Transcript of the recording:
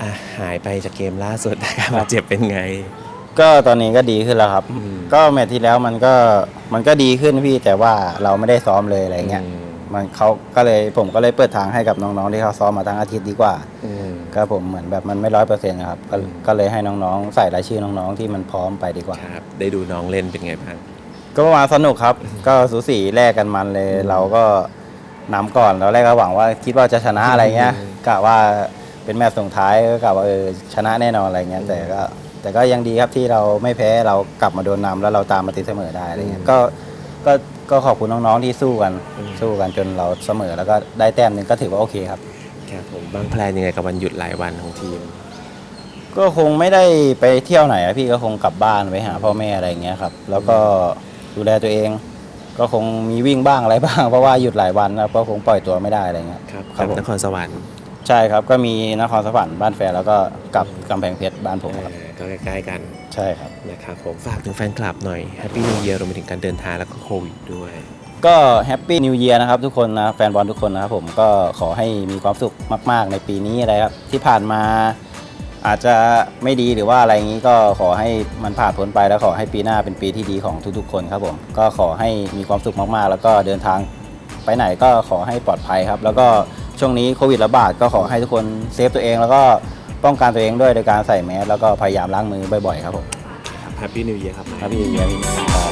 อะหายไปจากเกมล่าสุดอาการบาดเจ็บเป็นไง ก็ตอนนี้ก็ดีขึ้นแล้วครับ อืม ก็แมตช์ที่แล้วมันก็มันก็ดีขึ้นพี่แต่ว่าเราไม่ได้ซ้อมเลยอะไรเงี้ยอืมมันเขาก็เลยผมก็เลยเปิดทางให้กับน้องๆที่เขาซ้อมมาทั้งอาทิตย์ดีกว่าอืม ก็ผมเหมือนแบบมันไม่ร้อยเปอร์เซ็นต์นะครับก็อืม ก็เลยให้น้องๆ ใส่รายชื่อน้องๆที่มันพร้อมไปดีกว่า ครับ ได้ดูน้องเล่นเป็นไงบ้าง ก็ประมาณสนุกครับ ก็สูสีแลกกันมันเลย เราก็นำก่อนแล้วแรกก็หวังว่าคิดว่าจะชนะอะไรเงี้ยอืมกะว่า เป็นแมตช์ส่งท้ายก็กะว่าเออชนะแน่นอนอะไรเงี้ยแต่ก็ แต่ก็ยังดีครับที่เราไม่แพ้เรากลับมาโดนนำแล้วเราตามมาตีเสมอได้อะไรเงี้ยก็ก็ก็ขอบคุณน้องๆที่สู้กันสู้กันจนเราเสมอแล้วก็ได้แต้มหนึ่งก็ถือว่าโอเคครับ ครับผมบางแพลนยังไงกับวันหยุดหลายวันของทีม ก็คงไม่ได้ไปเที่ยวไหนอะพี่ก็คงกลับบ้านไปหาพ่อแม่อะไรอย่างเงี้ยครับ แล้วก็ดูแลตัวเอง ก็คงมีวิ่งบ้างอะไรบ้าง เพราะว่าหยุดหลายวันนะครับก็คงปล่อยตัวไม่ได้อะไรเงี้ยครับครับกับผม นครสวรรค์ ใช่ครับก็มีนครสวรรค์บ้านแฟนแล้วก็กลับกำแพงเพชรบ้านผมครับเออก็ใกล้ๆกันใช่ครับ นะครับผมฝากถึงแฟนคลับหน่อยแฮปปี้นิวเยียรวมไปถึงการเดินทางแล้วก็โควิดด้วย ก็แฮปปี้นิวเยียร์นะครับทุกคนนะแฟนบอลทุกคนนะครับผมก็ขอให้มีความสุขมาก ๆ ในปีนี้อะไรครับ ที่ผ่านมา อาจจะไม่ดีหรือว่าอะไรอย่างนี้ก็ขอให้มันผ่านพ้นไปแล้วขอให้ปีหน้าเป็นปีที่ดีของทุกๆ คนครับผมก็ขอให้มีความสุขมากๆ แล้วก็เดินทางไปไหนก็ขอให้ปลอดภัยครับ แล้วก็ ช่วงนี้โควิดระบาดก็ขอให้ทุกคนเซฟตัวเอง แล้วก็ป้องกันตัวเองด้วยโดยการใส่แมสแล้วก็พยายามล้างมือบ่อยๆครับผมแฮปปี้นิวเยียครับ ครับพี่เยียร์พี่